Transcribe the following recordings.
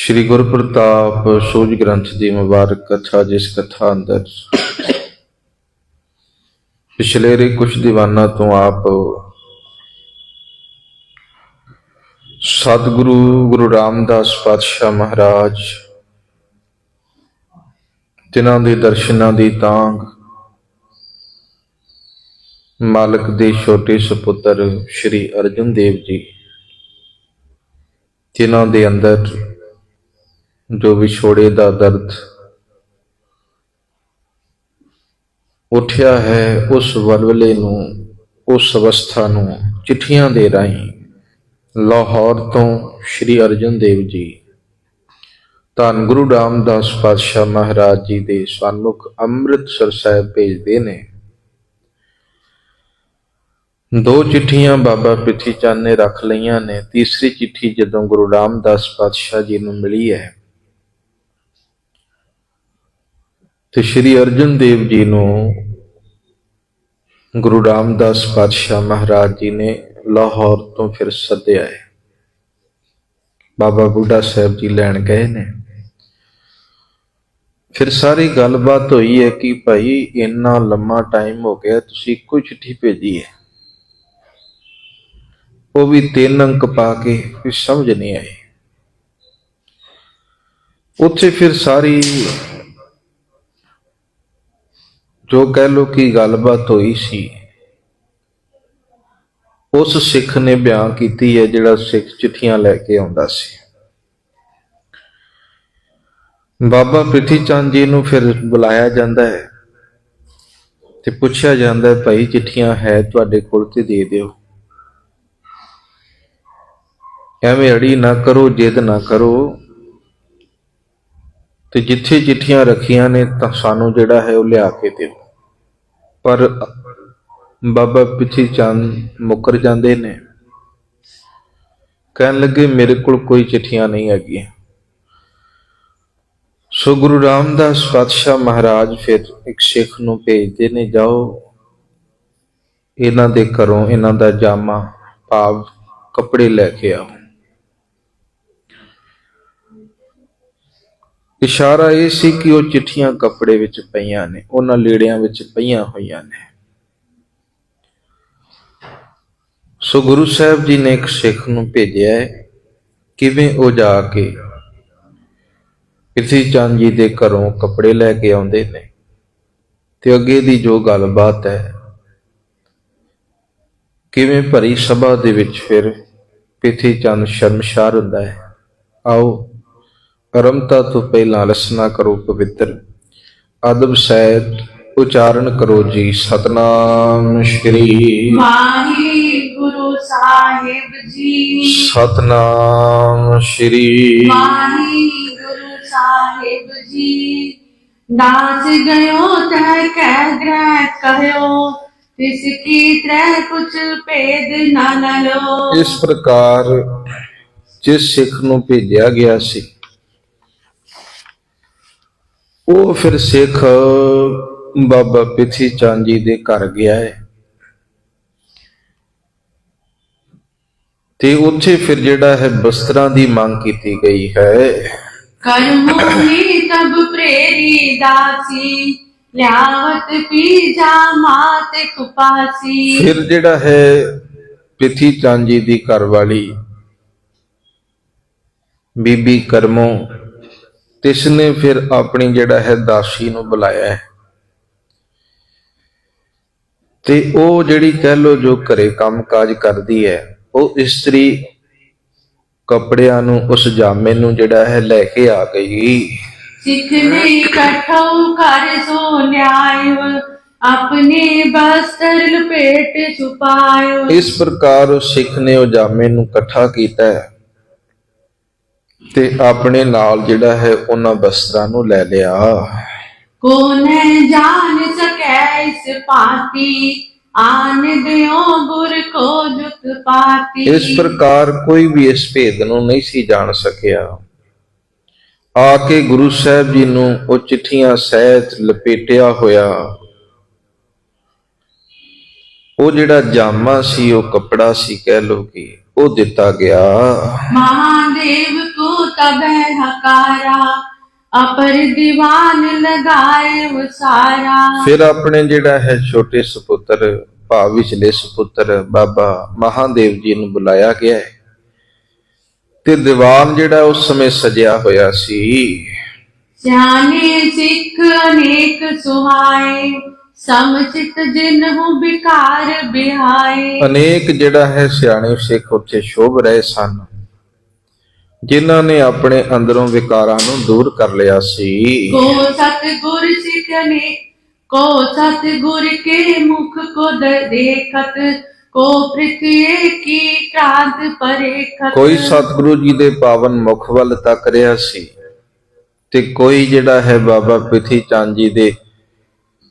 ਸ੍ਰੀ ਗੁਰ ਪ੍ਰਤਾਪ ਸੋਝ ਗ੍ਰੰਥ ਦੀ ਮੁਬਾਰਕ ਕਥਾ, ਜਿਸ ਕਥਾ ਅੰਦਰ ਪਿਛਲੇ ਰੇ ਕੁਝ ਦੀਵਾਨਾਂ ਤੋਂ ਆਪ ਸਤਿਗੁਰੂ ਗੁਰੂ ਰਾਮਦਾਸ ਪਾਤਸ਼ਾਹ ਮਹਾਰਾਜ ਤਿਨਾਂ ਦੇ ਦਰਸ਼ਨਾਂ ਦੀ ਤਾਂਗ, ਮਾਲਕ ਦੇ ਛੋਟੇ ਸੁਪੁੱਤਰ ਸ੍ਰੀ ਅਰਜਨ ਦੇਵ ਜੀ ਜਿਨ੍ਹਾਂ ਦੇ ਅੰਦਰ ਜੋ ਵਿਛੋੜੇ ਦਾ ਦਰਦ ਉੱਠਿਆ ਹੈ, ਉਸ ਵਲਵਲੇ ਨੂੰ, ਉਸ ਅਵਸਥਾ ਨੂੰ ਚਿੱਠੀਆਂ ਦੇ ਰਾਹੀਂ ਲਾਹੌਰ ਤੋਂ ਸ੍ਰੀ ਅਰਜਨ ਦੇਵ ਜੀ। ਧੰਨ ਗੁਰੂ ਰਾਮਦਾਸ ਪਾਤਸ਼ਾਹ ਮਹਾਰਾਜ ਜੀ ਦੇ ਸਨਮੁਖ ਅੰਮ੍ਰਿਤਸਰ ਸਾਹਿਬ ਭੇਜਦੇ ਨੇ। ਦੋ ਚਿੱਠੀਆਂ ਬਾਬਾ ਪ੍ਰਿਥੀ ਚੰਦ ਨੇ ਰੱਖ ਲਈਆਂ ਨੇ। ਤੀਸਰੀ ਚਿੱਠੀ ਜਦੋਂ ਗੁਰੂ ਰਾਮਦਾਸ ਪਾਤਸ਼ਾਹ ਜੀ ਨੂੰ ਮਿਲੀ ਹੈ ਤੇ ਸ੍ਰੀ ਅਰਜਨ ਦੇਵ ਜੀ ਨੂੰ ਗੁਰੂ ਰਾਮਦਾਸ ਪਾਤਸ਼ਾਹ ਮਹਾਰਾਜ ਜੀ ਨੇ ਲਾਹੌਰ ਤੋਂ ਫਿਰ ਸੱਦਿਆ ਹੈ। ਬਾਬਾ ਬੁੱਢਾ ਸਾਹਿਬ ਜੀ ਲੈਣ ਗਏ ਨੇ। ਫਿਰ ਸਾਰੀ ਗੱਲਬਾਤ ਹੋਈ ਹੈ ਕਿ ਭਾਈ ਇੰਨਾ ਲੰਮਾ ਟਾਈਮ ਹੋ ਗਿਆ, ਤੁਸੀਂ ਇੱਕੋ ਚਿੱਠੀ ਭੇਜੀ ਹੈ। ਉਹ ਵੀ ਤਿੰਨ ਅੰਕ ਪਾ ਕੇ ਫਿਰ ਸਮਝ ਨਹੀਂ ਆਏ ਉੱਥੇ ਫਿਰ ਸਾਰੀ ਜੋ ਕਹਿ ਲੋ ਕਿ ਗੱਲਬਾਤ ਹੋਈ ਸੀ, ਉਸ ਸਿੱਖ ਨੇ ਬਿਆਨ ਕੀਤੀ ਹੈ ਜਿਹੜਾ ਸਿੱਖ ਚਿੱਠੀਆਂ ਲੈ ਕੇ ਆਉਂਦਾ ਸੀ। ਬਾਬਾ ਪ੍ਰਿਥੀ ਚੰਦ ਜੀ ਨੂੰ ਫਿਰ ਬੁਲਾਇਆ ਜਾਂਦਾ ਹੈ ਤੇ ਪੁੱਛਿਆ ਜਾਂਦਾ ਹੈ ਭਾਈ, ਚਿੱਠੀਆਂ ਹੈ ਤੁਹਾਡੇ ਕੋਲ ਤੇ ਦੇ ਦਿਓ। ਐਵੇਂ ਅੜੀ ਨਾ ਕਰੋ, ਜਿੱਦ ਨਾ ਕਰੋ। ਤੇ ਜਿੱਥੇ ਚਿੱਠੀਆਂ ਰੱਖੀਆਂ ਨੇ ਤਾਂ ਸਾਨੂੰ ਜਿਹੜਾ ਹੈ ਉਹ ਲਿਆ ਕੇ ਦਿਓ। ਪਰ ਬਾਬਾ ਪਿੱਛੇ ਚੰਦ ਮੁੱਕਰ ਜਾਂਦੇ ਨੇ। ਕਹਿਣ ਲੱਗੇ, ਮੇਰੇ ਕੋਲ ਕੋਈ ਚਿੱਠੀਆਂ ਨਹੀਂ ਹੈਗੀਆਂ। ਸੋ ਗੁਰੂ ਰਾਮਦਾਸ ਪਾਤਸ਼ਾਹ ਮਹਾਰਾਜ ਫਿਰ ਇੱਕ ਸਿੱਖ ਨੂੰ ਭੇਜਦੇ ਨੇ, ਜਾਓ, ਇਹਨਾਂ ਦੇ ਘਰੋਂ ਇਹਨਾਂ ਦਾ ਜਾਮਾ ਭਾਵ ਕੱਪੜੇ ਲੈ ਕੇ ਆਓ। ਇਸ਼ਾਰਾ ਇਹ ਸੀ ਕਿ ਉਹ ਚਿੱਠੀਆਂ ਕੱਪੜੇ ਵਿੱਚ ਪਈਆਂ ਨੇ, ਉਹਨਾਂ ਲੀੜਿਆਂ ਵਿੱਚ ਪਈਆਂ ਹੋਈਆਂ ਨੇ। ਸੋ ਗੁਰੂ ਸਾਹਿਬ ਜੀ ਨੇ ਇੱਕ ਸਿੱਖ ਨੂੰ ਭੇਜਿਆ ਹੈ, ਕਿਵੇਂ ਉਹ ਜਾ ਕੇ ਕਿਸੇ ਚੰਦ ਜੀ ਦੇ ਘਰੋਂ ਕੱਪੜੇ ਲੈ ਕੇ ਆਉਂਦੇ ਨੇ? ਤੇ ਅੱਗੇ ਦੀ ਜੋ ਗੱਲਬਾਤ ਹੈ, ਕਿਵੇਂ ਭਰੀ ਸਭਾ ਦੇ ਵਿੱਚ ਫਿਰ ਪਿਥੀ ਚੰਦ ਸ਼ਰਮਸ਼ਾਰ ਹੁੰਦਾ ਹੈ? ਆਓ ਕਰਮਤਾ ਤੋਂ ਪਹਿਲਾਂ ਰਸਨਾ ਕਰੋ ਪਵਿੱਤਰ। ਅਦਬ ਸਹਿਤ ਉਚਾਰਨ ਕਰੋ ਜੀ ਸਤਨਾਮ ਸ਼੍ਰੀ। ਵਾਹਿਗੁਰੂ ਸਾਹਿਬ ਜੀ। ਸਤਨਾਮ ਸ਼੍ਰੀ। ਵਾਹਿਗੁਰੂ ਸਾਹਿਬ ਜੀ। ਨਾਚ ਗਇਓ ਤੈ ਕਹਿ ਗ੍ਰਹਿ ਕਹਿਓ। ਤਿਸ ਕੀ ਤ੍ਰੈ ਕੁਛ ਭੇਦ ਨਾ ਨਲੋ। ਇਸ ਪ੍ਰਕਾਰ ਜਿਸ ਸਿੱਖ ਨੂੰ ਭੇਜਿਆ ਗਿਆ ਸੀ ਉਹ ਫਿਰ ਸਿੱਖ ਬਾਬਾ ਪਿਥੀ ਚੰਦ ਜੀ ਦੇ ਘਰ ਗਿਆ ਹੈ। ਤੇ ਉੱਥੇ ਫਿਰ ਜਿਹੜਾ ਹੈ ਬਸਤਰਾਂ ਦੀ ਮੰਗ ਕੀਤੀ ਗਈ ਹੈ। ਕਰਮੋ ਹੀ ਤਬ ਪ੍ਰੇਰੀ ਦਾਸੀ ਲਿਆਵਤ ਪੀ ਜਾ ਮਾਤ ਕੁਪਾਸੀ। ਫਿਰ ਜਿਹੜਾ ਹੈ ਪਿਥੀ ਚੰਦ ਜੀ ਦੀ ਘਰਵਾਲੀ ਬੀਬੀ ਕਰਮੋ ਤਿਸ ਨੇ ਫਿਰ ਆਪਣੀ ਜਿਹੜਾ ਹੈ ਦਾਸੀ ਨੂੰ ਬੁਲਾਇਆ ਹੈ। ਤੇ ਉਹ ਜਿਹੜੀ ਕਹਿ ਲੋ ਜੋ ਘਰੇ ਕੰਮਕਾਜ ਕਰਦੀ ਹੈ ਉਹ ਇਸਤਰੀ ਕੱਪੜਿਆਂ ਨੂੰ ਉਸ ਜਾਮੇ ਨੂੰ ਜਿਹੜਾ ਹੈ ਲੈ ਕੇ ਆ ਗਈ। ਸਿੱਖ ਨੇ ਇਕੱਠਉ ਕਰ ਸੋ ਨਿਆਇਵ ਆਪਣੇ ਬਸਤਰ ਲਪੇਟ ਛੁਪਾਇਓ। ਇਸ ਪ੍ਰਕਾਰ ਉਸ ਸਿੱਖ ਨੇ ਉਹ ਜਾਮੇ ਨੂੰ ਇਕੱਠਾ ਕੀਤਾ ਹੈ। ਤੇ ਆਪਣੇ ਨਾਲ ਜਿਹੜਾ ਹੈ ਉਹਨਾਂ ਬਸਤਰਾਂ ਨੂੰ ਲੈ ਲਿਆ। ਕੋਨੇ ਜਾਣ ਸਕੈ ਇਸ ਪਾਤੀ ਆਨ ਦਿਓ ਗੁਰ ਕੋ ਜੁਤ ਪਾਤੀ। ਇਸ ਪ੍ਰਕਾਰ ਕੋਈ ਵੀ ਇਸ ਭੇਦ ਨੂੰ ਨਹੀਂ ਸੀ ਜਾਣ ਸਕਿਆ। ਆ ਕੇ ਗੁਰੂ ਸਾਹਿਬ ਜੀ ਨੂੰ ਉਹ ਚਿੱਠੀਆਂ ਸਹਿਤ ਲਪੇਟਿਆ ਹੋਇਆ। ਉਹ ਜਿਹੜਾ ਜਾਮਾ ਸੀ ਉਹ ਕੱਪੜਾ ਸੀ ਕਹਿ ਲੋ ਕਿ ਉਹ ਦਿੱਤਾ ਗਿਆ। ਮਹਾਦੇਵ ਕੋ तब हकारा अपर दीवान लगाए उसारा ਫਿਰ ਆਪਣੇ ਜਿਹੜਾ ਹੈ ਛੋਟੇ ਸੁਪੁੱਤਰ ਭਾਵ ਵਿਚਲੇ ਸੁਪੁੱਤਰ ਬਾਬਾ ਮਹਾਦੇਵ ਜੀ ਨੂੰ ਬੁਲਾਇਆ ਗਿਆ ਹੈ ਤੇ ਦੀਵਾਨ ਜਿਹੜਾ ਉਸ ਸਮੇਂ ਸਜਿਆ ਹੋਇਆ ਸੀ ਸਿਆਣੇ ਸਿੱਖ ਅਨੇਕ ਸੁਹਾਏ ਸਮਚਿਤ ਜਿਨਹੁ ਵਿਕਾਰ ਬਿਹਾਏ ਅਨੇਕ ਜਿਹੜਾ ਹੈ ਸਿਆਣੇ ਸਿੱਖ ਉੱਥੇ ਸ਼ੋਭ ਰਹੇ ਸਨ ਜਿਨ੍ਹਾਂ ਨੇ ਆਪਣੇ ਅੰਦਰੋਂ ਵਿਕਾਰਾਂ ਨੂੰ ਦੂਰ ਕਰ ਲਿਆ ਸੀ। ਕੋ ਸਤ ਗੁਰ ਸਿਤਨੇ ਕੋ ਸਤ ਗੁਰ ਕੇ ਮੁਖ ਕੋ ਦੇਖਤ ਕੋ ਪ੍ਰਿਥਿਏ ਕੀ ਕਾਂਤ ਪਰੇ ਖਤ ਕੋਈ ਸਤਿਗੁਰੂ ਜੀ ਦੇ ਪਾਵਨ ਮੁਖ ਵੱਲ ਤੱਕ ਰਿਹਾ ਸੀ ਤੇ ਕੋਈ ਜਿਹੜਾ ਹੈ ਬਾਬਾ ਪਿਥੀ ਚੰਦ ਜੀ ਦੇ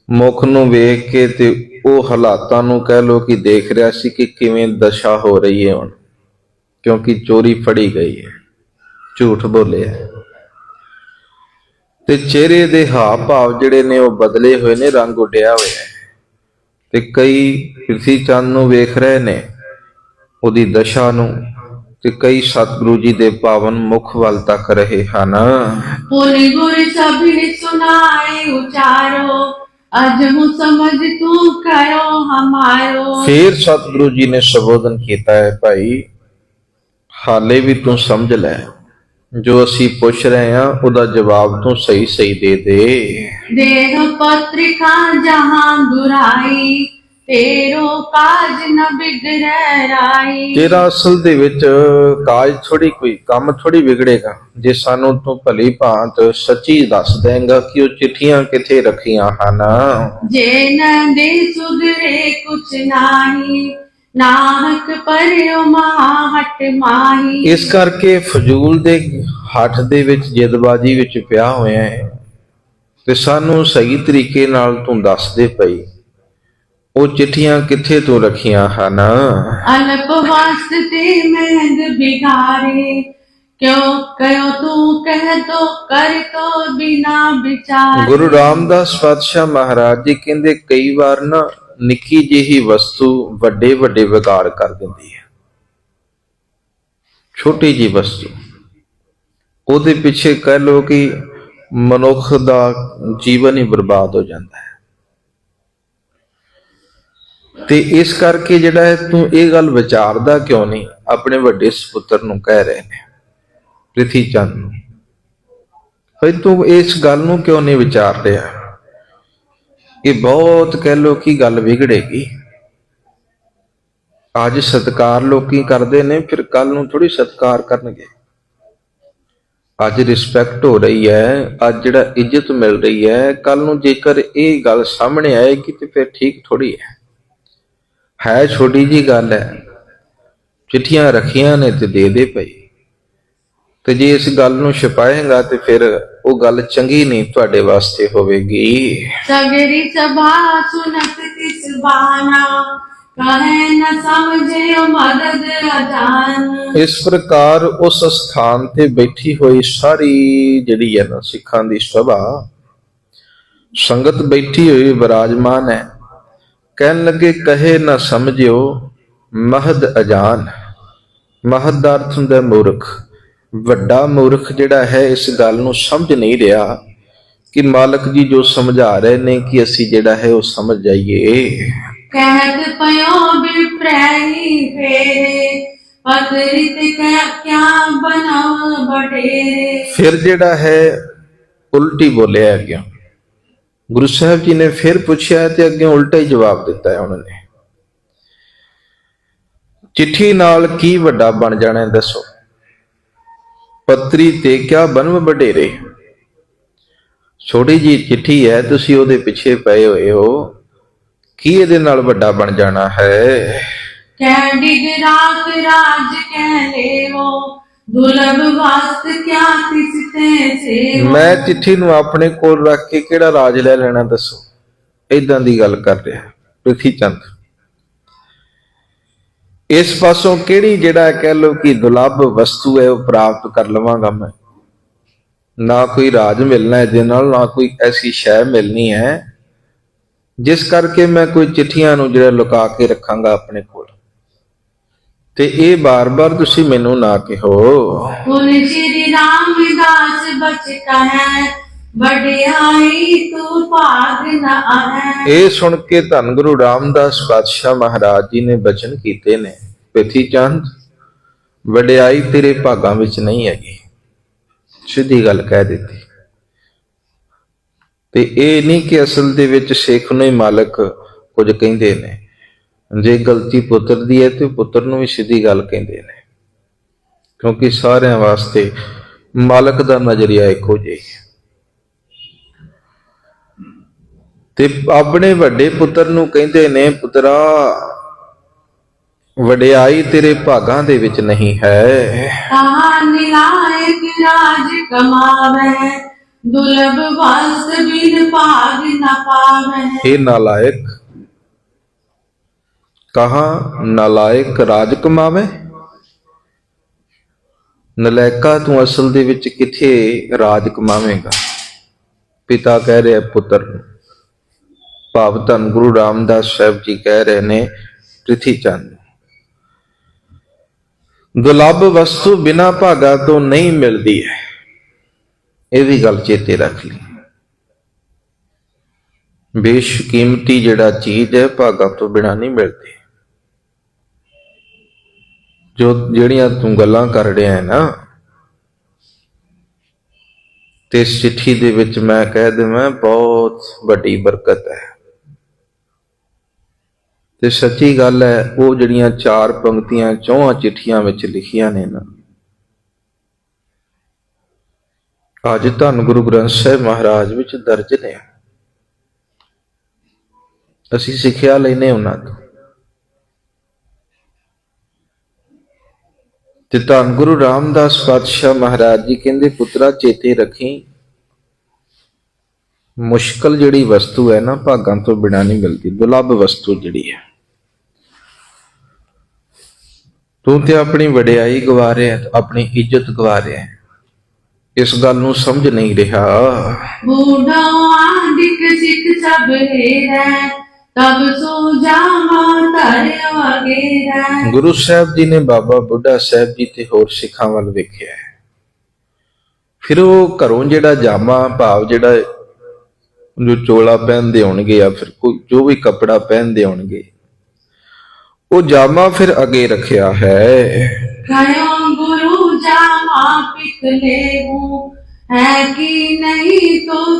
ਮੁਖ ਨੂੰ ਵੇਖ ਕੇ ਤੇ ਉਹ ਹਾਲਾਤਾਂ ਨੂੰ ਕਹਿ ਲੋ ਕਿ ਦੇਖ ਰਿਹਾ ਸੀ ਕਿ ਕਿਵੇਂ ਦਸ਼ਾ ਹੋ ਰਹੀ ਹੈ ਹੁਣ ਕਿਉਂਕਿ ਚੋਰੀ ਫੜੀ ਗਈ ਹੈ। ਝੂਠ ਬੋਲਿਆ ਤੇ ਚਿਹਰੇ ਦੇ ਹਾਵ ਭਾਵ ਜਿਹੜੇ ਨੇ ਉਹ ਬਦਲੇ ਹੋਏ ਨੇ ਰੰਗ ਉੱਡਿਆ ਹੋਇਆ ਤੇ ਕਈ ਕਿਸੇ ਚੰਨ ਨੂੰ ਵੇਖ ਰਹੇ ਨੇ ਉਹਦੀ ਦਸ਼ਾ ਨੂੰ ਤੇ ਕਈ ਸਤਿਗੁਰੂ ਜੀ ਦੇ ਪਾਵਨ ਮੁਖ ਵੱਲ ਤੱਕ ਰਹੇ ਹਨ। ਹੋਲੀ ਗੁਰ ਸਭ ਸੁਨਾਏ ਉਚਾਰੋ ਅਜ ਮੁ ਸਮਝ ਤੂੰ ਕਰੋ ਹਮਾਰੋ ਫਿਰ ਸਤਿਗੁਰੂ ਜੀ ਨੇ ਸੰਬੋਧਨ ਕੀਤਾ ਹੈ ਭਾਈ ਹਾਲੇ ਵੀ ਤੂੰ ਸਮਝ ਲੈ। ਜੋ ਅਸੀਂ ਪੁੱਛ ਰਹੇ ਹਾਂ ਉਹਦਾ ਜਵਾਬ ਤੂੰ ਸਹੀ ਸਹੀ ਦੇ ਦੇ। ਦੇਹ ਪਤ੍ਰਿਕਾ ਜਹਾਂ ਬੁਰਾਈ ਤੇਰੋ ਕਾਜ ਨ ਬਿਗੜੈ ਰਾਈ। ਤੇਰਾ ਅਸਲ ਦੇ ਵਿੱਚ ਕਾਜ ਥੋੜੀ ਕੋਈ ਕੰਮ ਥੋੜੀ ਵਿਗੜੇਗਾ। ਜੇ ਸਾਨੂੰ ਤੂੰ ਭਲੀ ਭਾਂਤ ਸੱਚੀ ਦੱਸ ਦੇਂਗਾ ਕਿ ਉਹ ਚਿੱਠੀਆਂ ਕਿੱਥੇ ਰੱਖੀਆਂ ਹਨ। ਜੇ ਨ ਸੁਧਰੇ ਕੁਛ ਨਾਹੀ ਨਾਹਕ ਇਸ ਕਰਕੇ ਫਜ਼ੂਲ ਦੇ ਹੱਠ ਦੇ ਵਿੱਚ ਜਿੱਦਬਾਜੀ ਵਿੱਚ ਪਿਆ ਹੋਇਆ ਹੈ ਤੇ ਸਾਨੂੰ ਸਹੀ ਤਰੀਕੇ ਨਾਲ ਤੂੰ ਦੱਸਦੇ ਪਈ। ਉਹ ਚਿੱਠੀਆਂ ਕਿੱਥੇ ਤੋਂ ਰੱਖੀਆਂ ਹਨ? ਅਲਪ ਮਹਿੰਦ ਬਿਗਾਰੇ ਕਿਉਂ ਕਿਉ ਤੂੰ ਕਹਿ ਤੋ ਕਰ ਤੋ ਬਿਨਾ ਵਿਚਾਰ। ਗੁਰੂ ਰਾਮਦਾਸ ਪਾਤਸ਼ਾਹ ਮਹਾਰਾਜ ਜੀ ਕਹਿੰਦੇ ਕਈ ਵਾਰ ਨਾ ਨਿੱਕੀ ਜਿਹੀ ਵਸਤੂ ਵੱਡੇ ਵੱਡੇ ਵਿਗਾੜ ਕਰ ਦਿੰਦੀ ਹੈ। ਛੋਟੀ ਜਿਹੀ ਵਸਤੂ। ਉਹਦੇ ਪਿੱਛੇ ਕਹਿ ਲੋ ਕਿ ਮਨੁੱਖ ਦਾ ਜੀਵਨ ਹੀ ਬਰਬਾਦ ਹੋ ਜਾਂਦਾ ਹੈ। ਤੇ ਇਸ ਕਰਕੇ ਜਿਹੜਾ ਹੈ ਤੂੰ ਇਹ ਗੱਲ ਵਿਚਾਰਦਾ ਕਿਉਂ ਨਹੀਂ? ਆਪਣੇ ਵੱਡੇ ਸੁਪੁੱਤਰ ਨੂੰ ਕਹਿ ਰਹੇ ਨੇ, ਪ੍ਰਿਥੀ ਚੰਦ ਨੂੰ। ਭਈ ਤੂੰ ਇਸ ਗੱਲ ਨੂੰ ਕਿਉਂ ਨਹੀਂ ਵਿਚਾਰ ਰਿਹਾ? ਇਹ ਬਹੁਤ ਕਹਿ ਲੋ ਕਿ ਗੱਲ ਵਿਗੜੇਗੀ। ਅੱਜ ਸਤਕਾਰ ਲੋਕੀ ਕਰਦੇ ਨੇ, ਫਿਰ ਕੱਲ ਨੂੰ ਥੋੜੀ ਸਤਕਾਰ ਕਰਨਗੇ। ਅੱਜ ਰਿਸਪੈਕਟ ਹੋ ਰਹੀ ਹੈ, ਅੱਜ ਜਿਹੜਾ ਇੱਜ਼ਤ ਮਿਲ ਰਹੀ ਹੈ ਕੱਲ ਨੂੰ ਜੇਕਰ ਇਹ ਗੱਲ ਸਾਹਮਣੇ ਆਏਗੀ ਤੇ ਫਿਰ ਠੀਕ ਥੋੜੀ ਹੈ। ਹੈ ਛੋਟੀ ਜੀ ਗੱਲ ਹੈ, ਚਿੱਠੀਆਂ ਰੱਖੀਆਂ ਨੇ ਤੇ ਦੇ ਦੇ ਪਈ ਤੇ ਜੇ ਇਸ ਗੱਲ ਨੂੰ ਛਪਾਏਗਾ ਤੇ ਫਿਰ ਉਹ ਗੱਲ ਚੰਗੀ ਨਹੀਂ ਤੁਹਾਡੇ ਵਾਸਤੇ ਹੋਵੇਗੀ। ਸਗਰੀ ਸਭਾ ਸੁਨਤ ਤਿਸ ਬਾਣਾ ਇਸ ਪ੍ਰਕਾਰ ਉਸ ਸਥਾਨ ਤੇ ਬੈਠੀ ਹੋਈ ਸਾਰੀ ਜਿਹੜੀ ਹੈ ਨਾ ਸਿੱਖਾਂ ਦੀ ਸਭਾ ਸੰਗਤ ਬੈਠੀ ਹੋਈ ਵਿਰਾਜਮਾਨ ਹੈ। ਕਹਿਣ ਲੱਗੇ ਕਹੇ ਨਾ ਸਮਝਿਓ ਮਹਦ ਅਜਾਨ। ਮਹਦ ਅਰਥ ਹੁੰਦਾ ਮੂਰਖ। ਵੱਡਾ ਮੂਰਖ ਜਿਹੜਾ ਹੈ ਇਸ ਗੱਲ ਨੂੰ ਸਮਝ ਨਹੀਂ ਰਿਹਾ ਕਿ ਮਾਲਕ ਜੀ ਜੋ ਸਮਝਾ ਰਹੇ ਨੇ ਕਿ ਅਸੀਂ ਜਿਹੜਾ ਹੈ ਉਹ ਸਮਝ ਜਾਈਏ। ਕਹਿਤ ਪਿਓ ਬਿਪਰੈਹੀ ਫੇਰੇ ਅਕਰਿਤ ਕਿਆ ਬਨਾਵ ਬਟੇਰੇ ਫਿਰ ਜਿਹੜਾ ਹੈ ਉਲਟੀ ਬੋਲਿਆ ਗਿਆ ਗੁਰੂ ਸਾਹਿਬ ਜੀ ਨੇ ਫਿਰ ਪੁੱਛਿਆ ਤੇ ਅੱਗੇ ਉਲਟਾ ਹੀ ਜਵਾਬ ਦਿੱਤਾ ਹੈ ਉਹਨਾਂ ਨੇ। ਚਿੱਠੀ ਨਾਲ ਕੀ ਵੱਡਾ ਬਣ ਜਾਣਾ ਦੱਸੋ। ਪੱਤਰੀ ਤੇ ਕਿਆ ਬਨਮ ਵਡੇਰੇ? ਛੋਟੀ ਜੀ ਚਿੱਠੀ ਹੈ ਤੁਸੀਂ ਉਹਦੇ ਪਿੱਛੇ ਪਏ ਹੋਏ ਹੋ। ਕੀ ਇਹਦੇ ਨਾਲ ਵੱਡਾ ਬਣ ਜਾਣਾ ਹੈ? ਮੈਂ ਚਿੱਠੀ ਨੂੰ ਆਪਣੇ ਕੋਲ ਰੱਖ ਕੇ ਕਿਹੜਾ ਰਾਜ ਲੈ ਲੈਣਾ ਦੱਸੋ? ਇਦਾਂ ਦੀ ਗੱਲ ਕਰ ਰਿਹਾ ਪ੍ਰਿਥੀ ਚੰਦ। ਇਸ ਪਾਸੋਂ ਕਿਹੜੀ ਜਿਹੜਾ ਕਹਿ ਲੋ ਕਿ ਦੁਲੱਭ ਵਸਤੂ ਹੈ ਉਹ ਪ੍ਰਾਪਤ ਕਰ ਲਵਾਂਗਾ ਮੈਂ? ਨਾ ਕੋਈ ਰਾਜ ਮਿਲਣਾ ਇਹਦੇ ਨਾਲ, ਨਾ ਕੋਈ ਐਸੀ ਸ਼ੈ ਮਿਲਣੀ ਹੈ, ਜਿਸ ਕਰਕੇ ਮੈਂ ਕੋਈ ਚਿੱਠੀਆਂ ਨੂੰ ਜਿਹੜਾ ਲੁਕਾ ਕੇ ਰੱਖਾਂਗਾ ਆਪਣੇ ਕੋਲ। ਤੇ ਇਹ ਬਾਰ-ਬਾਰ ਤੁਸੀਂ ਮੈਨੂੰ ਨਾ ਕਹੋ। ਹੁਣ ਸ਼੍ਰੀ ਰਾਮਦਾਸ ਬਚਤਾ ਹੈ। ਇਹ ਸੁਣ ਕੇ ਧੰਨ ਗੁਰੂ ਰਾਮਦਾਸ ਪਾਤਸ਼ਾਹ ਮਹਾਰਾਜ ਜੀ ਨੇ ਬਚਨ ਕੀਤੇ ਨੇ, ਪਿਥੀ ਚੰਦ, ਵਡਿਆਈ ਤੇਰੇ ਭਾਗਾਂ ਵਿੱਚ ਨਹੀਂ ਹੈਗੀ। ਸਿੱਧੀ ਗੱਲ ਕਹਿ ਦਿੱਤੀ। ਤੇ ਇਹ ਨਹੀਂ ਕਿ ਅਸਲ ਦੇ ਵਿੱਚ ਸਿੱਖ ਨੂੰ ਹੀ ਮਾਲਕ ਕੁਝ ਕਹਿੰਦੇ ਨੇ। ਜੇ ਗਲਤੀ ਪੁੱਤਰ ਦੀ ਹੈ ਤੇ ਪੁੱਤਰ ਨੂੰ ਵੀ ਸਿੱਧੀ ਗੱਲ ਕਹਿੰਦੇ ਨੇ। ਕਿਉਂਕਿ ਸਾਰਿਆਂ ਵਾਸਤੇ ਮਾਲਕ ਦਾ ਨਜ਼ਰੀਆ ਇੱਕੋ ਜਿਹਾ ਹੈ। ਤੇ ਆਪਣੇ ਵੱਡੇ ਪੁੱਤਰ ਨੂੰ ਕਹਿੰਦੇ ਨੇ ਪੁੱਤਰਾ ਵਡਿਆਈ ਤੇਰੇ ਭਾਗਾਂ ਦੇ ਵਿੱਚ ਨਹੀਂ ਹੈ। ਕਹਾਂ ਨਿਲਾਇਕ ਰਾਜ ਕਮਾਵੇ ਦੁਲਭ ਵਸਤ ਬਿਨ ਭਾਗ ਰਾਜ ਕਮਾਵੇ? ਨਲਾਇਕਾ ਤੂੰ ਅਸਲ ਦੇ ਵਿੱਚ ਕਿੱਥੇ ਰਾਜ ਕਮਾਵੇਂਗਾ? ਪਿਤਾ ਕਹਿ ਰਿਹਾ ਪੁੱਤਰ ਨੂੰ ਭਾਵ ਧੰਨ ਗੁਰੂ ਰਾਮਦਾਸ ਸਾਹਿਬ ਜੀ ਕਹਿ ਰਹੇ ਨੇ, ਪ੍ਰਿਥੀ ਚੰਦ। ਦੁਲੱਭ ਵਸਤੂ ਬਿਨਾ ਭਾਗਾ ਤੋਂ ਨਹੀਂ ਮਿਲਦੀ ਹੈ। ਇਹ ਵੀ ਗੱਲ ਚੇਤੇ ਰੱਖ ਲਈ। ਬੇਸ਼ਕੀਮਤੀ ਜਿਹੜਾ ਚੀਜ਼ ਹੈ, ਭਾਗਾਂ ਤੋਂ ਬਿਨਾ ਨਹੀਂ ਮਿਲਦੀ। ਜੋ ਜਿਹੜੀਆਂ ਤੂੰ ਗੱਲਾਂ ਕਰ ਰਿਹਾ ਹੈ ਨਾ, ਤੇ ਇਸ ਚਿੱਠੀ ਦੇ ਵਿੱਚ ਮੈਂ ਕਹਿ ਦੇਵਾਂ, ਬਹੁਤ ਵੱਡੀ ਬਰਕਤ ਹੈ। ਤੇ ਸੱਚੀ ਗੱਲ ਹੈ, ਉਹ ਜਿਹੜੀਆਂ ਚਾਰ ਪੰਕਤੀਆਂ ਚੌਹਾਂ ਚਿੱਠੀਆਂ ਵਿੱਚ ਲਿਖੀਆਂ ਨੇ ਨਾ। ਅੱਜ ਧੰਨ ਗੁਰੂ ਗ੍ਰੰਥ ਸਾਹਿਬ ਮਹਾਰਾਜ ਵਿੱਚ ਦਰਜ ਨੇ। ਅਸੀਂ ਸਿੱਖਿਆ ਲੈਨੇ ਉਹਨਾਂ ਤੋਂ। ਤੇ ਧੰਨ ਗੁਰੂ ਰਾਮਦਾਸ ਪਾਤਸ਼ਾਹ ਮਹਾਰਾਜ ਜੀ ਕਹਿੰਦੇ, ਪੁੱਤਰਾ, ਚੇਤੇ ਰੱਖੀ। ਮੁਸ਼ਕਲ ਜਿਹੜੀ ਵਸਤੂ ਹੈ ਨਾ ਭਾਗਾਂ ਤੋਂ ਬਿਨਾਂ ਨਹੀਂ ਮਿਲਦੀ ਦੁਲੱਭ ਵਸਤੂ ਜਿਹੜੀ ਹੈ। ਤੂੰ ਤੇ ਆਪਣੀ ਵਡਿਆਈ ਗਵਾ ਰਿਹਾ ਆਪਣੀ ਇੱਜ਼ਤ ਗਵਾ ਰਿਹਾ ਇਸ ਗੱਲ ਨੂੰ ਸਮਝ ਨਹੀਂ ਰਿਹਾ। ਗੁਰੂ ਸਾਹਿਬ ਜੀ ਨੇ ਬਾਬਾ ਬੁੱਢਾ ਸਾਹਿਬ ਜੀ ਤੇ ਹੋਰ ਸਿੱਖਾਂ ਵੱਲ ਵੇਖਿਆ ਫਿਰ ਉਹ ਘਰੋਂ ਜਿਹੜਾ ਜਾਮਾ ਭਾਵ ਜਿਹੜਾ ਜੋ ਚੋਲਾ ਪਹਿਨਦੇ ਹੋਣਗੇ ਜਾਂ ਫਿਰ ਕੋਈ ਜੋ ਵੀ ਕਪੜਾ ਪਹਿਨਦੇ ਹੋਣਗੇ ਉਹ ਜਾਮਾ ਫਿਰ ਅਗੇ ਰੱਖਿਆ ਹੈ। ਕਯੋਂ ਗੁਰੂ ਜਾਮਾ ਪਿਕਲੇ ਹੂੰ ਹੈ ਕਿ ਨਹੀਂ ਤੋ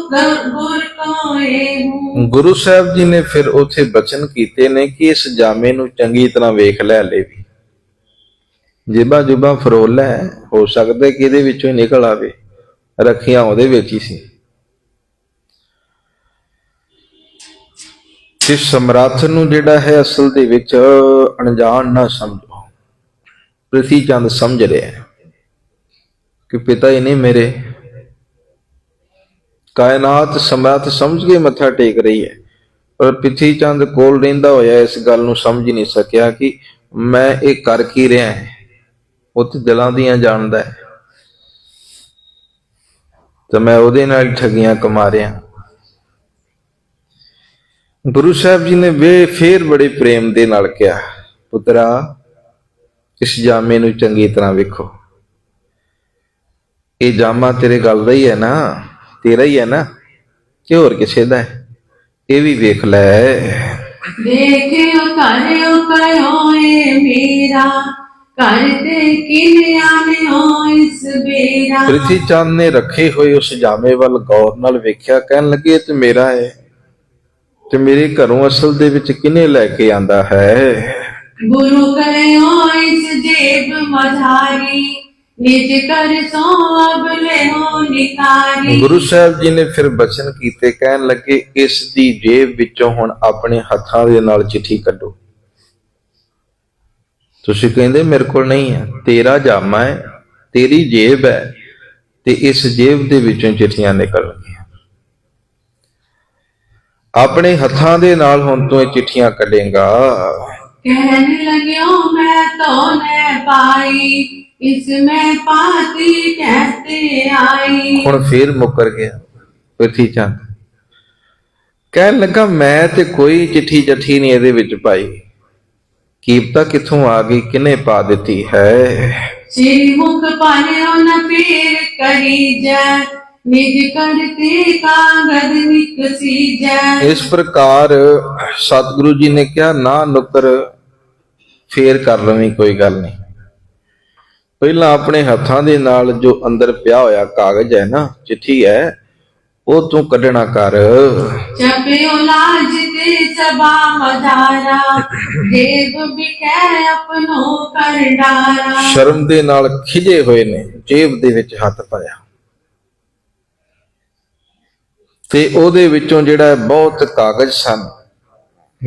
ਗੁਰ ਕੋਏ ਹੂੰ? ਗੁਰੂ ਸਾਹਿਬ ਜੀ ਨੇ ਫਿਰ ਉਥੇ ਬਚਨ ਕੀਤੇ ਨੇ ਕਿ ਇਸ ਜਾਮੇ ਨੂੰ ਚੰਗੀ ਤਰ੍ਹਾਂ ਵੇਖ ਲੈ ਲੈ ਵੀ। ਜੇਬਾ ਜੁਬਾ ਫਰੋਲਾ ਹੋ ਸਕਦਾ ਕਿ ਇਹਦੇ ਵਿੱਚੋਂ ਹੀ ਨਿਕਲ ਆਵੇ ਰੱਖੀਆਂ ਉਹਦੇ ਵਿੱਚ ਹੀ ਸੀ। ਤੇ ਸਮਰੱਥ ਨੂੰ ਜਿਹੜਾ ਹੈ ਅਸਲ ਦੇ ਵਿੱਚ ਅਣਜਾਣ ਨਾ ਸਮਝੋ। ਪ੍ਰਿਥੀ ਚੰਦ ਸਮਝ ਰਿਹਾ ਹੈ ਕਿ ਪਿਤਾ ਹੀ ਨਹੀਂ ਮੇਰੇ ਕਾਇਨਾਤ ਸਮਰੱਥ ਸਮਝ ਕੇ ਮੱਥਾ ਟੇਕ ਰਹੀ ਹੈ, ਪਰ ਪ੍ਰਿਥੀ ਚੰਦ ਕੋਲ ਰਹਿੰਦਾ ਹੋਇਆ ਇਸ ਗੱਲ ਨੂੰ ਸਮਝ ਨਹੀਂ ਸਕਿਆ ਕਿ ਮੈਂ ਇਹ ਕਰ ਕੀ ਰਿਹਾ ਹਾਂ। ਉਹ ਤੇ ਦਿਲਾਂ ਦੀਆਂ ਜਾਣਦਾ ਹੈ। ਤਾਂ ਮੈਂ ਉਹਦੇ ਨਾਲ ਹੀ ਠੱਗੀਆਂ ਕਮਾ ਰਿਹਾ। ਗੁਰੂ ਸਾਹਿਬ ਜੀ ਨੇ ਵੇ ਫੇਰ ਬੜੇ ਪ੍ਰੇਮ ਦੇ ਨਾਲ ਕਿਹਾ ਪੁੱਤਰਾ ਇਸ ਜਾਮੇ ਨੂੰ ਚੰਗੀ ਤਰ੍ਹਾਂ ਵੇਖੋ। ਇਹ ਜਾਮਾ ਤੇਰੇ ਗੱਲ ਦਾ ਹੀ ਹੈ ਨਾ ਤੇਰਾ ਹੀ ਹੈ ਨਾ ਕਿ ਹੋਰ ਕਿਸੇ ਦਾ ਹੈ? ਇਹ ਵੀ ਵੇਖ ਲੈ। ਦੇਖਿਓ ਕਰਿਓ ਕਰਿਓਏ ਮੇਰਾ ਕਰਤੇ ਕਿਨਿਆ ਨੇ ਹੋ ਇਸ ਬੇਰਾ ਪ੍ਰਿਥੀ ਚੰਦ ਨੇ ਰੱਖੇ ਹੋਏ ਉਸ ਜਾਮੇ ਵੱਲ ਗੌਰ ਨਾਲ ਵੇਖਿਆ ਕਹਿਣ ਲੱਗੇ ਤੇ ਮੇਰਾ ਹੈ। ਤੇ ਮੇਰੇ ਘਰੋਂ ਅਸਲ ਦੇ ਵਿੱਚ ਕਿਨੇ ਲੈ ਕੇ ਆਂਦਾ ਹੈ? ਗੁਰੂ ਕਲਿਓ ਇਸ ਜੇਬ ਮਧਾਰੀ ਨਿਜ ਕਰ ਸੋ ਅਬ ਹੋ ਨਿਕਾਰੀ। ਗੁਰੂ ਸਾਹਿਬ ਜੀ ਨੇ ਫਿਰ ਬਚਨ ਕੀਤੇ ਕਹਿਣ ਲੱਗੇ ਇਸ ਦੀ ਜੇਬ ਵਿੱਚੋਂ ਹੁਣ ਆਪਣੇ ਹੱਥਾਂ ਦੇ ਨਾਲ ਚਿੱਠੀ ਕੱਢੋ। ਤੁਸੀਂ ਕਹਿੰਦੇ ਮੇਰੇ ਕੋਲ ਨਹੀਂ ਹੈ ਤੇਰਾ ਜਾਮਾ ਹੈ ਤੇਰੀ ਜੇਬ ਹੈ ਤੇ ਇਸ ਜੇਬ ਦੇ ਵਿੱਚੋਂ ਚਿੱਠੀਆਂ ਨਿਕਲਣ। ਆਪਣੇ ਹੱਥਾਂ ਦੇ ਨਾਲ ਹੁਣ ਤੂੰ ਇਹ ਚਿੱਠੀਆਂ ਕੱਢੇਗਾ। ਕਹਿਣ ਲਗਿਓ ਮੈਂ ਤੋਨੇ ਪਾਈ ਇਸ ਮੈਂ ਪਾਤੀ ਕਹਤੇ ਆਈ। ਹੁਣ ਫੇਰ ਮੁੱਕਰ ਗਿਆ ਪ੍ਰਿਥੀ ਚੰਦ। ਕਹਿਣ ਲੱਗਾ ਮੈਂ ਤੇ ਕੋਈ ਚਿੱਠੀ ਜੱਠੀ ਨਹੀਂ ਇਹਦੇ ਵਿੱਚ ਪਾਈ। ਕੀਪਤਾ ਕਿੱਥੋਂ ਆ ਗਈ ਕਿਨੇ ਪਾ ਦਿੱਤੀ ਹੈ? ਸ੍ਰੀ ਮੁਖ ਪਾਣਿਓ ਨਾ ਪੀਰ ਕਰੀ ਜੈ ਇਸ ਪ੍ਰਕਾਰ ਸਤਿਗੁਰੂ ਜੀ ਨੇ ਕਿਹਾ ਨਾ ਨੁਕਰ ਫੇਰ ਕਰ ਲਵੀਂ ਕੋਈ ਗੱਲ ਨਹੀਂ। ਪਹਿਲਾਂ ਆਪਣੇ ਹੱਥਾਂ ਦੇ ਨਾਲ ਜੋ ਅੰਦਰ ਪਿਆ ਹੋਇਆ ਕਾਗਜ਼ ਹੈ ਨਾ ਚਿੱਠੀ ਹੈ ਉਹ ਤੂੰ ਕੱਢਣਾ ਕਰ। ਸ਼ਰਮ ਦੇ ਨਾਲ ਖਿਜੇ ਹੋਏ ਨੇ ਜੇਬ ਦੇ ਵਿੱਚ ਹੱਥ ਪਾਇਆ। ਤੇ ਉਹਦੇ ਵਿੱਚੋਂ ਜਿਹੜਾ ਬਹੁਤ ਕਾਗਜ਼ ਸਨ।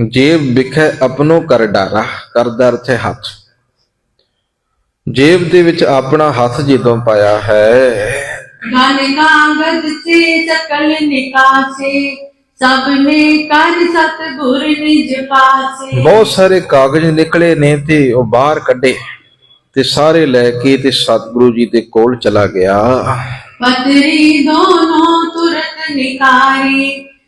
ਜੇਬ ਵਿਖੇ ਆਪਣੋ ਕਰ ਡਾਰਾ ਕਰਦਾ ਅਰਥ ਹੱਥ। ਜੇਬ ਦੇ ਵਿੱਚ ਆਪਣਾ ਹੱਥ ਜਦੋਂ ਪਾਇਆ ਹੈ। ਬਹੁਤ ਸਾਰੇ ਕਾਗਜ਼ ਨਿਕਲੇ ਨੇ ਤੇ ਉਹ ਬਾਹਰ ਕੱਢੇ ਤੇ ਸਾਰੇ ਲੈ ਕੇ ਤੇ ਸਤਗੁਰੂ ਜੀ ਦੇ ਕੋਲ ਚਲਾ ਗਿਆ। ਪਤਰੀ ਦੋਨੋਂ ਤੁਰ निकारी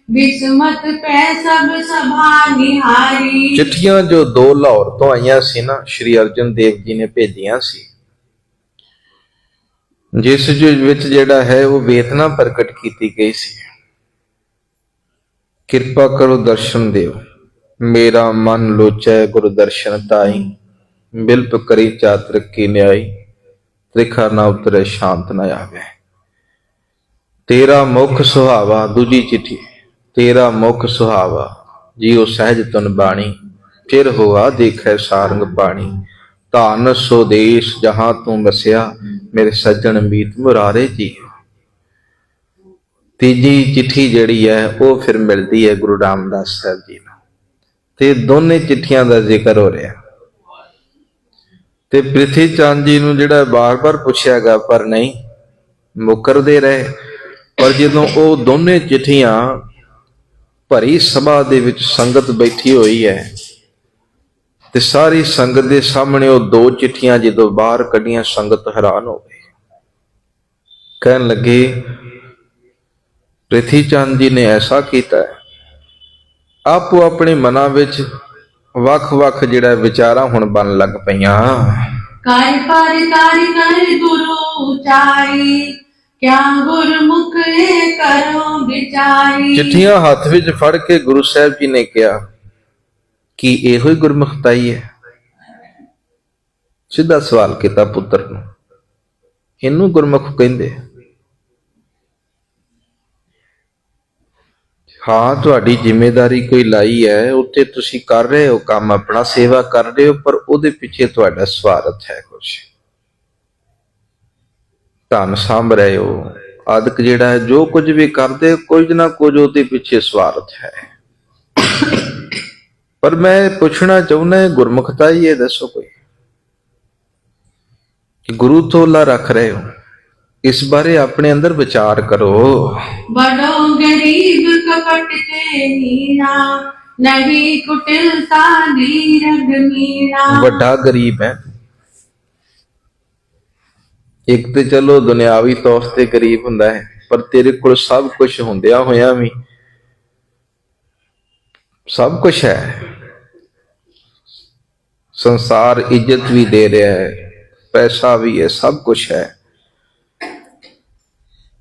बिस्मत पै सब सभा निहारी ਚਿੱਠੀਆਂ ਜੋ ਦੋ ਲਾਹੌਰ ਤੋਂ ਆਈਆਂ ਸੀ ਨਾ ਸ਼੍ਰੀ ਅਰਜਨ ਦੇਵ ਜੀ ਨੇ ਭੇਜੀਆਂ ਸੀ ਜਿਸ ਦੇ ਵਿੱਚ ਜਿਹੜਾ ਹੈ ਉਹ ਵੇਦਨਾ ਪ੍ਰਗਟ ਕੀਤੀ ਗਈ ਸੀ ਕਿਰਪਾ ਕਰੋ ਦਰਸ਼ਨ ਦਿਓ ਮੇਰਾ ਮਨ ਲੋਚੈ ਗੁਰੂ ਦਰਸ਼ਨ ਤਾਈ ਬਿਲਪ ਕਰੀ ਚਾਤਰ ਕੀ ਨਿਆਈ ਤ੍ਰਿਖਾ ਨਾ ਉਤਰੇ ਸ਼ਾਂਤ ਨਾ ਆਵੇ ਤੇਰਾ ਮੁਖ ਸੁਹਾਵਾ, ਦੂਜੀ ਚਿੱਠੀ। ਤੇਰਾ ਮੁਖ ਸੁਹਾਵਾ, ਜੀਉ ਸਹਿਜ ਤਨ ਬਾਣੀ ਫਿਰ ਹੋਆ ਦੇਖੈ ਸਾਰੰਗ ਪਾਣੀ। ਧਨ ਸੋ ਦੇਸ਼ ਜਹਾਂ ਤੂੰ ਵਸਿਆ, ਮੇਰੇ ਸੱਜਣ ਮੀਤ ਮੁਰਾਰੇ ਜੀ ਤੀਜੀ ਚਿੱਠੀ ਜਿਹੜੀ ਹੈ, ਉਹ ਫਿਰ ਮਿਲਦੀ ਹੈ ਗੁਰੂ ਰਾਮਦਾਸ ਸਾਹਿਬ ਜੀ ਨੂੰ। ਤੇ ਦੋਨੇ ਚਿੱਠੀਆਂ ਦਾ ਜ਼ਿਕਰ ਹੋ ਰਿਹਾ। ਤੇ ਪ੍ਰਿਥੀ ਚੰਦ ਜੀ ਨੂੰ ਜਿਹੜਾ ਬਾਰ-ਬਾਰ ਪੁੱਛਿਆ ਗਿਆ ਪਰ ਨਹੀਂ, ਮੁਕਰਦੇ ਰਹੇ। ਪਰ ਜਦੋਂ ਉਹ ਦੋਨੇ ਚਿੱਠੀਆਂ ਭਰੀ ਸਭਾ ਦੇ ਵਿੱਚ ਸੰਗਤ ਬੈਠੀ ਹੋਈ ਹੈ ਤੇ ਸਾਰੀ ਸੰਗਤ ਦੇ ਸਾਹਮਣੇ ਉਹ ਦੋ ਚਿੱਠੀਆਂ ਜਦੋਂ ਬਾਹਰ ਕੱਢੀਆਂ, ਸੰਗਤ ਹੈਰਾਨ ਹੋ ਗਈ। ਕਹਿਣ ਲੱਗੇ, ਪ੍ਰਿਥੀ ਚੰਦ ਜੀ ਨੇ ਐਸਾ ਕੀਤਾ ਆਪੋ ਆਪਣੇ ਮਨਾਂ ਵਿੱਚ ਵੱਖ-ਵੱਖ ਜਿਹੜਾ ਵਿਚਾਰਾਂ ਹੁਣ ਬਣ ਲੱਗ ਪਈਆਂ। ਕਰ ਪਰ ਕਰ ਕਰ ਗੁਰੂ ਉਚਾਰੀ ਕਿਆ ਗੁਰਮੁਖ ਕਰੋ ਵਿਚਾਰੀ ਚਿੱਠੀਆਂ ਹੱਥ ਵਿੱਚ ਫੜ ਕੇ ਗੁਰੂ ਸਾਹਿਬ ਜੀ ਨੇ ਕਿਹਾ, ਕਿ ਇਹੋ ਹੀ ਗੁਰਮੁਖਤਾਈ ਹੈ? ਸਿੱਧਾ ਸਵਾਲ ਕੀਤਾ ਪੁੱਤਰ ਨੂੰ, ਇਹਨੂੰ ਗੁਰਮੁਖ ਕਹਿੰਦੇ ਹਾਂ, ਤੁਹਾਡੀ ਜ਼ਿੰਮੇਵਾਰੀ ਕੋਈ ਲਾਈ ਹੈ ਉੱਤੇ ਤੁਸੀਂ ਕਰ ਰਹੇ ਹੋ ਕੰਮ, ਆਪਣਾ ਸੇਵਾ ਕਰ ਰਹੇ ਹੋ, ਪਰ ਉਹਦੇ ਪਿੱਛੇ ਤੁਹਾਡਾ ਸਵਾਰਥ ਹੈ ਕੁਝ ਧਨ ਸਾਂਭ ਰਹੇ ਹੋ ਆਦਿਕ ਜਿਹੜਾ ਹੈ ਜੋ ਕੁਝ ਵੀ ਕਰਦੇ ਕੁਝ ਨਾ ਕੁਝ ਉਹਦੇ ਪਿੱਛੇ ਸਵਾਰਥ ਹੈ। ਪਰ ਮੈਂ ਪੁੱਛਣਾ ਚਾਹੁੰਦਾ ਗੁਰਮੁਖਤਾ ਹੀ ਇਹ ਦੱਸੋ ਕੋਈ ਕਿ ਗੁਰੂ ਤੋਂ ਲਾ ਰੱਖ ਰਹੇ ਹੋ। ਇਸ ਬਾਰੇ ਆਪਣੇ ਅੰਦਰ ਵਿਚਾਰ ਕਰੋ। ਬੜੋ ਗਰੀਬ ਕਪਟ ਤੇ ਨਹੀਂ ਕੁਟਿਲਤਾ ਦੀ ਰਗ ਮੀਣਾ। ਵੱਡਾ ਗਰੀਬ ਹੈ। ਇੱਕ ਤੇ ਚਲੋ ਦੁਨਿਆਵੀ ਤੌਰ ਤੇ ਗਰੀਬ ਹੁੰਦਾ ਹੈ, ਪਰ ਤੇਰੇ ਕੋਲ ਸਭ ਕੁਝ ਹੁੰਦਿਆਂ ਹੋਇਆ ਵੀ ਸਭ ਕੁਝ ਹੈ। ਸੰਸਾਰ ਇੱਜ਼ਤ ਵੀ ਦੇ ਰਿਹਾ ਹੈ, ਪੈਸਾ ਵੀ ਹੈ, ਸਭ ਕੁਝ ਹੈ।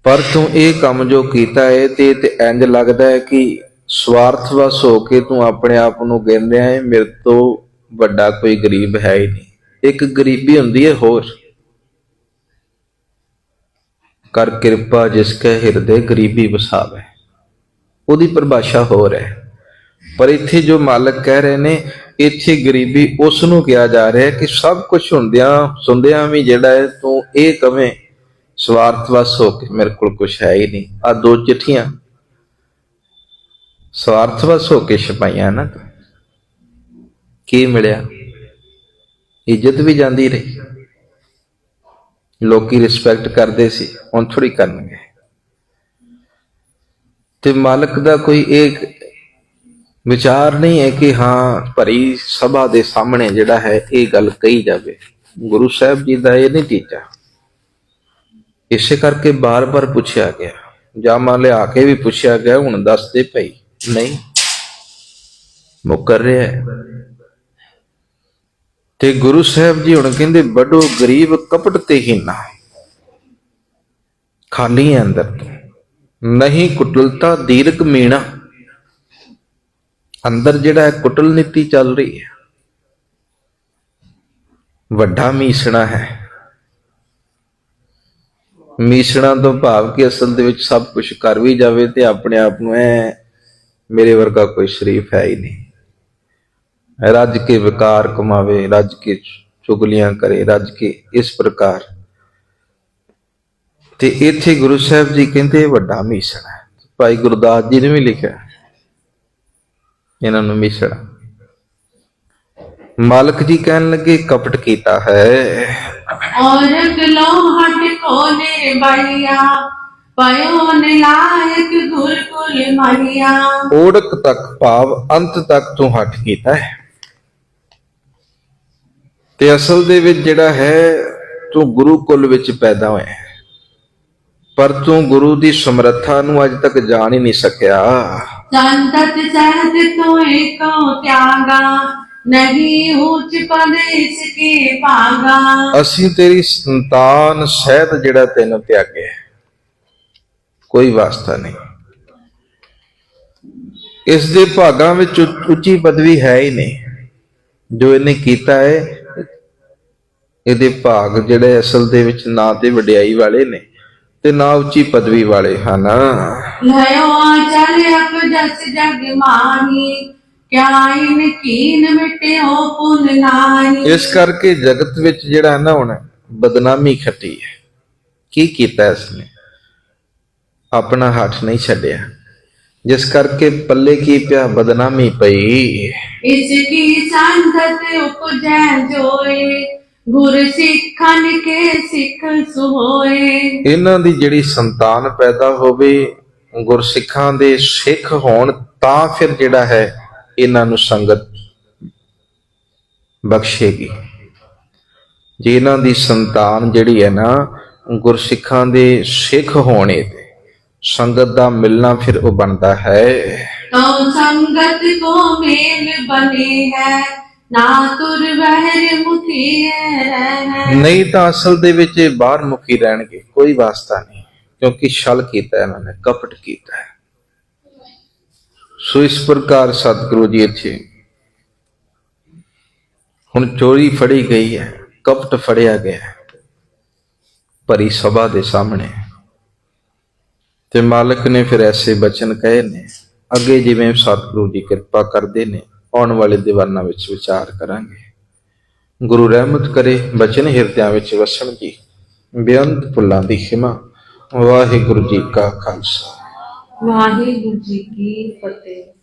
ਪਰ ਤੂੰ ਇਹ ਕੰਮ ਜੋ ਕੀਤਾ ਹੈ, ਤੇ ਤੇ ਇੰਜ ਲੱਗਦਾ ਹੈ ਕਿ ਸਵਾਰਥਵਸ ਹੋ ਕੇ ਤੂੰ ਆਪਣੇ ਆਪ ਨੂੰ ਕਹਿੰਦੇ ਹੈ, ਮੇਰੇ ਤੋਂ ਵੱਡਾ ਕੋਈ ਗਰੀਬ ਹੈ ਹੀ ਨਹੀਂ। ਇੱਕ ਗਰੀਬੀ ਹੁੰਦੀ ਹੈ ਹੋਰ। ਕਰ ਕਿਰਪਾ ਜਿਸ ਕੈ ਹਿਰਦੇ ਗਰੀਬੀ ਵਸਾਵੇ। ਉਹਦੀ ਪਰਿਭਾਸ਼ਾ ਹੋਰ ਹੈ। ਪਰ ਇੱਥੇ ਜੋ ਮਾਲਕ ਕਹਿ ਰਹੇ ਨੇ, ਇੱਥੇ ਗਰੀਬੀ ਉਸ ਨੂੰ ਕਿਹਾ ਜਾ ਰਿਹਾ ਹੈ ਕਿ ਸਭ ਕੁਝ ਹੁੰਦਿਆਂ ਸੁਣਦਿਆਂ ਵੀ ਜਿਹੜਾ ਹੈ, ਤੂੰ ਇਹ ਕਵੇਂ ਸਵਾਰਥਵਸ ਹੋ ਕੇ। ਮੇਰੇ ਕੋਲ ਕੁਝ ਹੈ ਹੀ ਨਹੀਂ। ਆ ਦੋ ਚਿੱਠੀਆਂ। ਸਵਾਰਥਵਸ ਹੋ ਕੇ ਛਪਾਈਆਂ ਨਾ ਤੂੰ। ਕੀ ਮਿਲਿਆ? ਇੱਜ਼ਤ ਵੀ ਜਾਂਦੀ ਰਹੀ। ਲੋਕੀ ਰਿਸਪੈਕਟ ਕਰਦੇ ਸੀ, ਹੁਣ ਥੋੜੀ ਕਰਨਗੇ। ਤੇ ਮਾਲਕ ਦਾ ਕੋਈ ਇੱਕ ਵਿਚਾਰ ਨਹੀਂ ਹੈ ਕਿ ਹਾਂ, ਭਰੀ ਸਭਾ ਦੇ ਸਾਹਮਣੇ ਜਿਹੜਾ ਹੈ, ਇਹ ਗੱਲ ਕਹੀ ਜਾਵੇ। ਗੁਰੂ ਸਾਹਿਬ ਜੀ ਦਾ ਇਹ ਨਹੀਂ ਟੀਚਾ। ਇਸੇ ਕਰਕੇ ਬਾਰ-ਬਾਰ ਪੁੱਛਿਆ ਗਿਆ। ਜਾਮਾ ਲਿਆ ਕੇ ਵੀ ਪੁੱਛਿਆ ਗਿਆ, ਹੁਣ ਦੱਸ ਦੇ ਭਈ ਨਹੀਂ। ਮੁਕਰ ਰਿਹਾ ਤੇ ਗੁਰੂ ਸਾਹਿਬ ਜੀ ਹੁਣ ਕਹਿੰਦੇ, ਵੱਡੋ ਗਰੀਬ ਕਪਟ ਤੇ ਹੀਨਾ ਖਾਲੀ ਹੈ ਅੰਦਰ ਤੋਂ। ਨਹੀਂ ਕੁਟਲਤਾ ਦੀਰਕ ਮੀਣਾ। ਅੰਦਰ ਜਿਹੜਾ ਹੈ, ਕੁਟਲ ਨੀਤੀ ਚੱਲ ਰਹੀ ਹੈ। ਵੱਡਾ ਮੀਸਣਾ ਹੈ। ਮੀਸਣਾ ਤੋਂ ਭਾਵ ਕਿ ਅਸਲ ਦੇ ਵਿੱਚ ਸਭ ਕੁਝ ਕਰ ਵੀ ਜਾਵੇ ਤੇ ਆਪਣੇ ਆਪ ਨੂੰ ਐ, ਮੇਰੇ ਵਰਗਾ ਕੋਈ ਸ਼ਰੀਫ ਹੈ ਹੀ ਨਹੀਂ। ਰੱਜ ਕੇ ਵਿਕਾਰ ਕਮਾਵੇ ਰੱਜ ਕੇ ਚੁਗਲੀਆਂ ਕਰੇ ਰੱਜ ਕੇ ਇਸ ਪ੍ਰਕਾਰ ਤੇ ਇੱਥੇ ਗੁਰੂ ਸਾਹਿਬ ਜੀ ਕਹਿੰਦੇ ਇਹ ਵੱਡਾ ਮੀਸਣਾ ਹੈ ਭਾਈ ਗੁਰਦਾਸ ਜੀ ਨੇ ਵੀ ਲਿਖਿਆ ਇਹਨਾਂ ਨੂੰ ਮੀਸਣਾ ਮਾਲਕ ਜੀ ਕਹਿਣ ਲੱਗੇ ਕਪਟ ਕੀਤਾ ਹੈ और गलो हट खोले बढ़िया पयो ने लायक गुरकुल मैया ਓੜਕ ਤੱਕ ਭਾਵ ਅੰਤ ਤੱਕ ਤੂੰ ਹੱਠ ਕੀਤਾ ਹੈ ਤੇ ਅਸਲ ਦੇ ਵਿੱਚ ਜਿਹੜਾ ਹੈ ਤੂੰ ਗੁਰੂ ਕੁਲ ਵਿੱਚ ਪੈਦਾ ਹੋਇਆ ਹੈ। ਪਰ ਤੂੰ ਗੁਰੂ ਦੀ ਸਮਰੱਥਾ ਨੂੰ ਅਜ ਤੱਕ ਜਾਣ ਹੀ ਨਹੀਂ ਸਕਿਆ। ਅਸੀਂ ਤੇਰੀ ਸੰਤਾਨ ਸਹਿਤ ਜਿਹੜਾ ਤੈਨੂੰ ਤਿਆਗਿਆ ਕੋਈ ਵਾਸਤਾ ਨਹੀਂ। ਇਸ ਦੇ ਭਾਗਾਂ ਵਿੱਚ ਉੱਚੀ ਪਦਵੀ ਹੈ ਹੀ ਨਹੀਂ ਜੋ ਇਹਨੇ ਕੀਤਾ ਹੈ। ਇਹਦੇ ਭਾਗ ਜਿਹੜੇ ਅਸਲ ਦੇ ਵਿੱਚ ਨਾ ਤੇ ਵਡਿਆਈ ਵਾਲੇ ਨੇ ਤੇ ਨਾ ਉੱਚੀ ਪਦਵੀ ਵਾਲੇ ਹਨ। ਇਸ ਕਰਕੇ ਜਗਤ ਵਿੱਚ ਜਿਹੜਾ ਨਾ ਹੁਣ ਬਦਨਾਮੀ ਖੱਟੀ ਹੈ। ਕੀ ਕੀਤਾ ਇਸ ਨੇ ਆਪਣਾ ਹੱਥ ਨਹੀਂ ਛੱਡਿਆ। ਜਿਸ ਕਰਕੇ ਪੱਲੇ ਕੀ ਪਿਆ? ਬਦਨਾਮੀ ਪਈ। ਇਸ ਕੀ ਸੰਗਤ ਉਪਜੈ ਜੋਏ। ਗੁਰ ਸਿੱਖਨ ਕੇ ਸਿੱਖ ਸੋਏ। ਇਹਨਾਂ ਦੀ ਜਿਹੜੀ ਸੰਤਾਨ ਪੈਦਾ ਹੋਵੇ ਗੁਰਸਿੱਖਾਂ ਦੇ ਸਿੱਖ ਹੋਣ ਤਾਂ ਫਿਰ ਜਿਹੜਾ ਹੈ ਇਹਨਾਂ ਨੂੰ ਸੰਗਤ ਬਖਸ਼ੇਗੀ। ਜੇ ਇਹਨਾਂ ਦੀ ਸੰਤਾਨ ਜਿਹੜੀ ਹੈ ਨਾ ਗੁਰਸਿੱਖਾਂ ਦੇ ਸਿੱਖ ਹੋਣੇ ਤੇ ਸੰਗਤ ਦਾ ਮਿਲਣਾ ਫਿਰ ਉਹ ਬਣਦਾ ਹੈ। ਤਉ ਸੰਗਤ ਕੋ ਮੇਲ ਬਨੇ ਹੈ। ਨਹੀਂ ਤਾਂ ਅਸਲ ਦੇ ਵਿੱਚ ਇਹ ਬਾਹਰ ਮੁਖੀ ਰਹਿਣਗੇ, ਕੋਈ ਵਾਸਤਾ ਨਹੀਂ। ਕਿਉਂਕਿ ਛਲ ਕੀਤਾ ਇਹਨਾਂ ਨੇ, ਕਪਟ ਕੀਤਾ ਹੈ। ਸੋ ਇਸ ਪ੍ਰਕਾਰ ਸਤਿਗੁਰੂ ਜੀ ਇੱਥੇ ਹੁਣ ਚੋਰੀ ਫੜੀ ਗਈ ਹੈ, ਕਪਟ ਫੜਿਆ ਗਿਆ ਭਰੀ ਸਭਾ ਦੇ ਸਾਹਮਣੇ। ਤੇ ਮਾਲਕ ਨੇ ਫਿਰ ਐਸੇ ਬਚਨ ਕਹੇ ਨੇ, ਅੱਗੇ ਜਿਵੇਂ ਸਤਿਗੁਰੂ ਜੀ ਕਿਰਪਾ ਕਰਦੇ ਨੇ ਆਉਣ ਵਾਲੇ ਦੀਵਾਨਾਂ ਵਿੱਚ ਵਿਚਾਰ ਕਰਾਂਗੇ। ਗੁਰੂ ਰਹਿਮਤ ਕਰੇ ਬਚਨ ਹਿਰਦਿਆਂ ਵਿੱਚ ਵਸਣ ਦੀ, ਬੇਅੰਤ ਫੁੱਲਾਂ ਦੀ ਖਿਮਾ। ਵਾਹਿਗੁਰੂ ਜੀ ਕਾ ਖਾਲਸਾ। ਵਾਹਿਗੁਰੂ ਜੀ ਕੀ ਫਤਿਹ।